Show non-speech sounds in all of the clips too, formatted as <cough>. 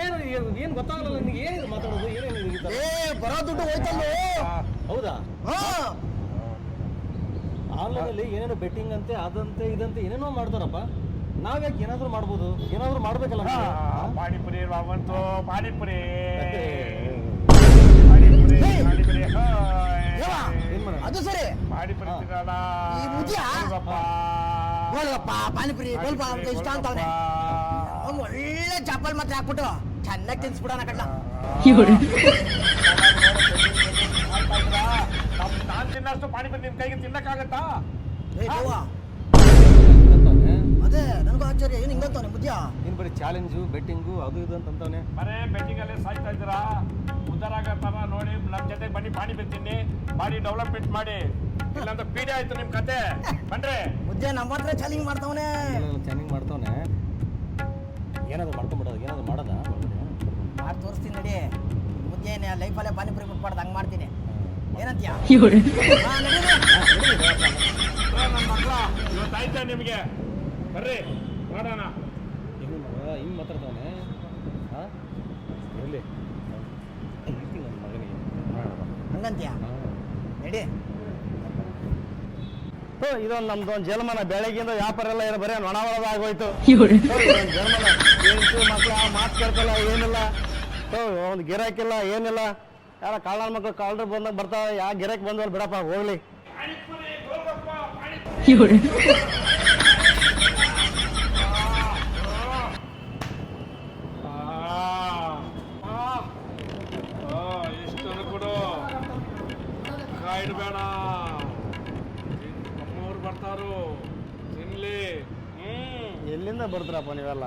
ಏನು ಏನು ಗೊತ್ತಾಗಲ್ಲ ನಿನಗೆ. ಏನಿದೆ ಮಾತಾಡೋದು? ಏನೇನು ಈ ಏ ಬರೋ ದುಡ್ಡು ಹೋಯ್ತಲ್ಲ? ಹೌದಾ? ಹಾ. ಆನ್ಲೈನಲ್ಲಿ ಏನೇನೋ ಬೆಟ್ಟಿಂಗ್ ಅಂತೆ ಅದಂತೆ ಇದಂತೆ ಏನೇನೋ ಮಾಡ್ತಾರಪ್ಪ. ನಾವ್ಯಾಕೆ ಏನಾದ್ರು ಮಾಡ್ಬೋದು? ಏನಾದರೂ ಮಾಡ್ಬೇಕಲ್ಲ ಪಾಣಿಪುರಿ ಪಾನಿಪುರಿ ಬಂತು ಪಾನಿಪುರಿ. ಏನ್? ಅದು ಸರಿ. ಪಾನಿಪುರಿ. ನೋಡಪ್ಪ ಪಾನಿಪುರಿ ಅಂತ ಇಷ್ಟ ಅಂತವ್ನೆ. ಅವ್ನು ಒಳ್ಳೆ ಚಪ್ಪಲ್ ಮಾತ್ರ ಹಾಕ್ಬಿಟ್ಟು ಚೆನ್ನಾಗಿ ತಿನ್ಸ್ಬಿಡೋಣ ಕಡ್ಲ. ನಾನ್ ತಿನ್ನಷ್ಟು ಪಾನಿಪುರಿ ನಿಮ್ ಕೈಗೆ ತಿನ್ನಕ್ಕಾಗತ್ತಾ? ಏ ದೇವ ಅದೇ ನನಗೂ ಆಶ್ಚರ್ಯ. ಏನು ಹಿಂಗಂತವ್ನೆ ಮುದ್ಯ ಇನ್ನು ಬರೀ ಚಾಲೆಂಜು ಬೆಟ್ಟಿಂಗು ಅದು ಇದು ಅಂತ ಅಂತವ್ನೆ. ಬರೇ ಬೆಟ್ಟಿಂಗ್ ಅಲ್ಲೇ ಸಾಯ್ತಾ ಇದ್ದೀರಾ? ಉದ್ದಾರ ಆಗತ್ತಾರ ನೋಡಿ ನಮ್ ಜೊತೆ ಬನ್ನಿ ಪಾನಿಪುರಿ ತಿನ್ನಿ. ಬಾಡಿ ಡೆವಲಪ್ಮೆಂಟ್ ಮಾಡಿ. ಇಲ್ಲಾಂದ್ರೆ ಪೀಡೆ ಆಯ್ತು ನಿಮ್ ಕತೆ. ಬನ್ರಿ. ಬುದ್ಧಿಯ ನಮ್ಮ ಹತ್ರ ಚಾಲಿಂಗ್ ಮಾಡ್ತಾವನೆ. ಚಾಲಿಂಗ್ ಮಾಡ್ತಾವನೆ. ಏನಾದ್ರು ಮಾಡ್ಕೊಂಬಿಡೋದು ಏನಾದ್ರು ಮಾಡೋದಾ? ಮಾಡಿ ತೋರಿಸ್ತೀನಿ ನಡಿ. ಮುದ್ದೆ ಏನೇ ಲೈಫಲ್ಲೇ ಪಾನಿಪುರಿ ಬಿಟ್ಬಾರ್ದು ಹಂಗೆ ಮಾಡ್ತೀನಿ. ಏನಂತೀಯ? ಆಯ್ತಾ ನಿಮಗೆ? ಬರ್ರಿ ಮಾಡೋಣ. ಹಿಂಗೆ ಮಾತಾಡ್ತಾವನೆ. ಹಾಂ? ಇರಲಿ. ಹಂಗಂತೀಯ? ನಡಿ. ಇದೊಂದು ನಮ್ದು ಒಂದು ಜಲಮನ. ಬೆಳಗ್ಗಿಂದ ವ್ಯಾಪಾರ ಎಲ್ಲ ಏನು ಬರೀ ನೊಣ ಒಳದ ಆಗೋಯ್ತು ಜಲಮಾನ. ಏನು ಮಕ್ಕಳು ಮಾತು ಕೇಳ್ತಲ್ಲ ಏನಿಲ್ಲ. ಒಂದು ಗಿರಾಕಿಲ್ಲ ಏನಿಲ್ಲ. ಯಾರ ಕಾಳ ಮಕ್ಕಳು ಕಾಲ್ರು ಬಂದಾಗ ಬರ್ತಾವೆ. ಯಾವ ಗಿರಾಕಿ ಬಂದವಲ್ಲ ಬಿಡಪ್ಪ ಹೋಗ್ಲಿ. ಪಾನಿಪುರಿ ಬರ್ತಾರು ತಿನ್ಲಿ. ಹ್ಮ್. ಎಲ್ಲಿಂದ ಬರ್ತೀರಪ್ಪ ನೀವೆಲ್ಲ.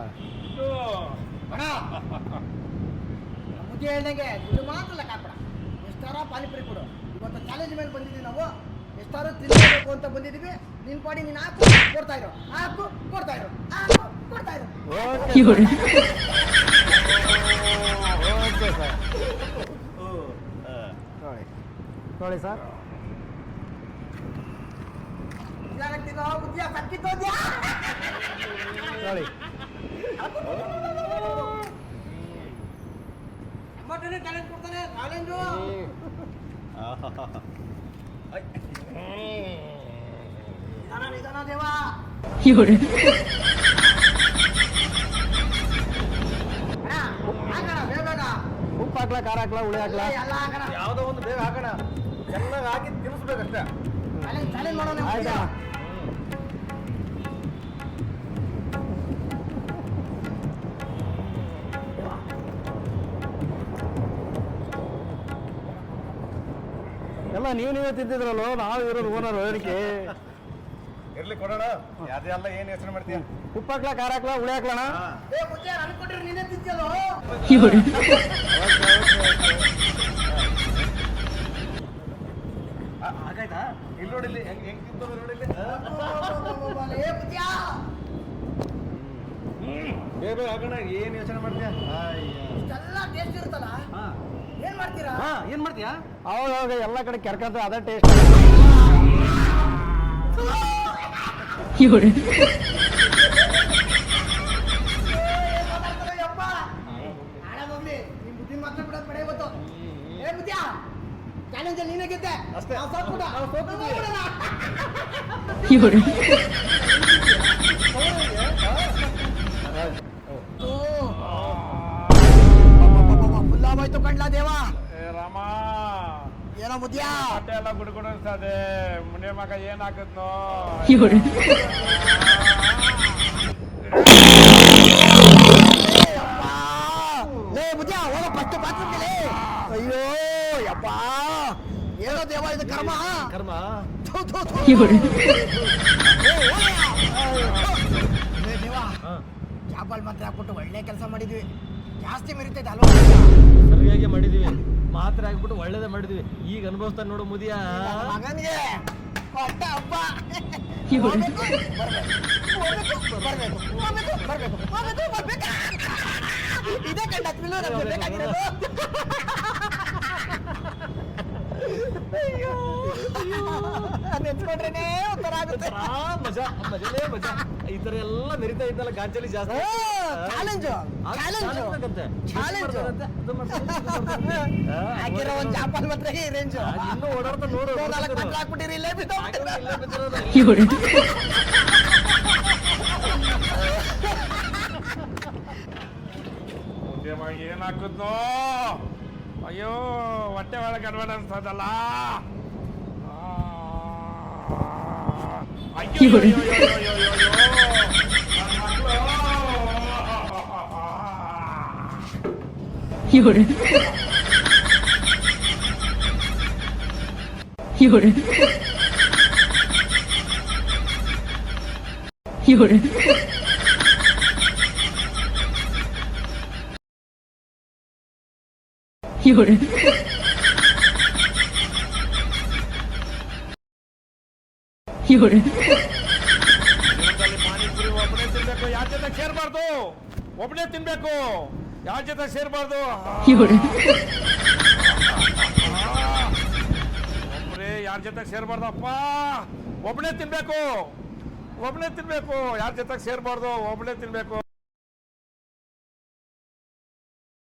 ಮುದ್ದೆ ಹೇಳ್ದಂಗೆ ಇದು ಮಾತ್ರ ಲೆಕ್ಕ ಹಾಕ್ಬೇಡ ಎಷ್ಟಾರ ಪಾನಿಪುರಿ ಕೊಡು. ಇವತ್ತು ಚಾಲೆಂಜ್ ಮೇಲೆ ಬಂದಿದ್ದೀವಿ ನಾವು. ಎಷ್ಟಾರು ತಿನ್ನಬೇಕು ಅಂತ ಬಂದಿದ್ದೀವಿ. ನಿನ್ ಪಾಡಿ ನೀನು ಹಾಕು. ಕೊಡ್ತಾ ಇರೋ. ಹಾಕು. ಕೊಡ್ತಾ ಇರೋ. ಹಾಕು. ಕೊಡ್ತಾ ಇರೋ. Okay okay sir. ನೋಡಿ ಸರ್. ಇದಾಗ್ತಿದ್ದೋ ಬುದ್ಧಿಯ ಕಕ್ಕಿದ್ದೋದ್ಯಾ ನೋಡಿ ಮಟನೇ ಚಾಲೆಂಜ್ ಕೊಡ್ತಾನೆ ನಿಧಾನ ನಿಧಾನ ದೇವಾ. ಬೇಗ ಉಪ್ಪು ಹಾಕ್ಲಾ ಖಾರ ಹಾಕ್ಲಾ ಹುಳಿ ಹಾಕ್ಲಾ? ಯಾವುದೋ ಒಂದು ಬೇಗ ಹಾಕೋಣ. ಚೆನ್ನಾಗಿ ಹಾಕಿ ತಿನ್ನಿಸ್ಬೇಕಷ್ಟೇ. ಚಾಲೆಂಜ್ ಚಾಲೆಂಜ್ ಮಾಡೋಣ ಎಲ್ಲ ನೀವು ನೀವೇ ತಿಂತಿದ್ರಲ್ಲ ನಾವು ಇರೋದು ಓನರ್ ಹೇಳಿಕೆ ಇರ್ಲಿ ಕೊಡೋಣ. ಅದೆಲ್ಲ ಏನ್ ಯೋಚನೆ ಮಾಡ್ತೀಯ? ಉಪ್ಪು ಹಾಕ್ಲ ಖಾರ ಹಾಕ್ಲ ಹುಳಿ ಹಾಕ್ಲಣ ಹಾಗಾಯ್ತಾ? ಇಲ್ಲಿ ನೋಡಿಲ್ಲಿ ಹೆಂಗ್ ಹೆಂಗ್ ತಿಂತದ ನೋಡಿಲ್ಲಿ ಬೇಗ ಹಾಕೋಣ ಏನು ಯೋಚನೆ ಮಾಡ್ತೀಯ? ಇಷ್ಟೆಲ್ಲ ಟೇಸ್ಟ್ ಇರುತ್ತಲ್ಲ? ಹಾ. ಹಾ ಏನ್ ಮಾಡ್ತೀಯಾ ಅವಾಗ ಅವಾಗ ಎಲ್ಲ ಕಡೆ ಕೆರ್ಕಂತ ಅದ ಟೇಸ್ಟ್ ಯಪ್ಪ ನಾಳೆ ಹೋಗ್ಲಿ ನಿಮ್ ಬುದ್ಧಿ ಮಾತ್ರ ಬಿಡೋದು ಬೇಡ ಇವತ್ತು ಏ ಬುದ್ಧಿಯಾ ಚಾಲೆಂಜ್ ಅಲ್ಲಿ ನೀನೇ ಗೆದ್ದೆ ಅಷ್ಟೇ. ನಾವು ಸೋತ್ಬಿಟ್ಟ ನಾವು ಸೋತ್ಬಿಟ್ವಿ. ಹೋಗ್ಬಿಡೋಣ. ಓ. ಕಣ್ಲಾ ದೇವಾ ಏ ರಾಮ. ಏನೋ ಮುದ್ಯಾ. ಬಟ್ಟೆ ಎಲ್ಲ ಗುಡ್ಗುಡ್ ಅನ್ಸ್ತದೆ ಮುನೆ ಮಗ ಏನ್ ಯಪ್ಪಾ. ಲೇ ಬುದ್ಧಿಯಾ ಹೋಗೋ ಫಸ್ಟ್ ಪಾತ್ರದಲ್ಲಿ ಅಯ್ಯೋ ಯಪ್ಪ. ಏನೋ ದೇವ ಇದು ಕರ್ಮ. ಕರ್ಮ? ಥು, ಥು, ಥು. ಲೇ ದೇವ. ಕ್ಯಾಬಲ್ ಮಾತ್ರ ಹಾಕ್ಬಿಟ್ಟು ಒಳ್ಳೆ ಕೆಲಸ ಮಾಡಿದ್ವಿ. ಜಾಸ್ತಿ ಮೆರಿತೈತೆ ಅಲ್ವಾ? ಸರಿಯಾಗಿ ಮಾಡಿದೀವಿ. ಮಾತ್ರ ಆಗ್ಬಿಟ್ಟು ಒಳ್ಳೇದೇ ಮಾಡಿದೀವಿ. ಈಗ ಅನುಭವಿಸ್ತಾನೆ ನೋಡು ಮುದಿಯ. ಮಗನ್ಗೆ ಕೊಟ್ಟ ಹಬ್ಬ. ಹೋಗ್ಬೇಕು, ಬರ್ಬೇಕು, ಹೋಗ್ಬೇಕು, ಬರ್ಬೇಕು, ಬರ್ಬೇಕು, ಹೋಗ್ಬೇಕು, ಬರ್ಬೇಕು, ಬರ್ಬೇಕು. ಇದೇ ಕಂಡ ಥ್ರಿಲ್ಲರ್ ನಮ್ಗೆ ಬೇಕಾಗಿರೋದು. ಅಯ್ಯೋ. ನೆನ್ಸ್ಕೊಂಡ್ರೇನೆ ಉತ್ತರ ಆಗುತ್ತೆ. ಮಜಾ ಮಜಲೇ ಮಜಾ. ಈ ತರ ಎಲ್ಲ ಮೆರಿತಾ ಇದ್ದಲ್ಲ ಗಾಂಚಲಿ ಜಾಸ್ತಿ ಚಾಲೆಂಜ್ ಚಾಲೆಂಜ್ ಹಾಕಿರೋ ಒಂದು ಜಾಪಾನ್ ಮಾತ್ರ ಈ ರೇಂಜ್ ಇನ್ನೂ ಓಡಾಡ್ತಾ ನೋಡು ನಾಲ್ಕು ಮಾತ್ರ ಹಾಕ್ಬಿಟ್ಟಿರಿ ಇಲ್ಲೇ ಬಿದ್ದೋಗ್ಬಿಟ್ಟಿರಿ. ಏನ್ ಏನಾಗುತ್ತೋ ಅಯ್ಯೋ ಹೊಟ್ಟೆ ಒಳಗೆ ಅನ್ಸ್ತದಲ್ಲ <laughs> <laughs> 有人，<laughs> 有人，有人，有人，有人，有人，有人。有人， ಜೀವನದಲ್ಲಿ ಪಾನಿಪುರಿ <laughs> ಒಬ್ಬನೇ ತಿನ್ಬೇಕು ಯಾರ ಜೊತೆ ಸೇರ್ಬಾರ್ದು ಒಬ್ಬನೇ ತಿನ್ಬೇಕು ಯಾರ ಜೊತೆ ಸೇರ್ಬಾರ್ದು 有人， ಒಬ್ಬರೇ ಯಾರ ಜೊತೆ ಸೇರ್ಬಾರ್ದಪ್ಪ ಒಬ್ಬನೇ ತಿನ್ಬೇಕು ಒಬ್ಬನೇ ತಿನ್ಬೇಕು ಯಾರ ಜೊತೆ ಸೇರ್ಬಾರ್ದು ಒಬ್ಬನೇ ತಿನ್ಬೇಕು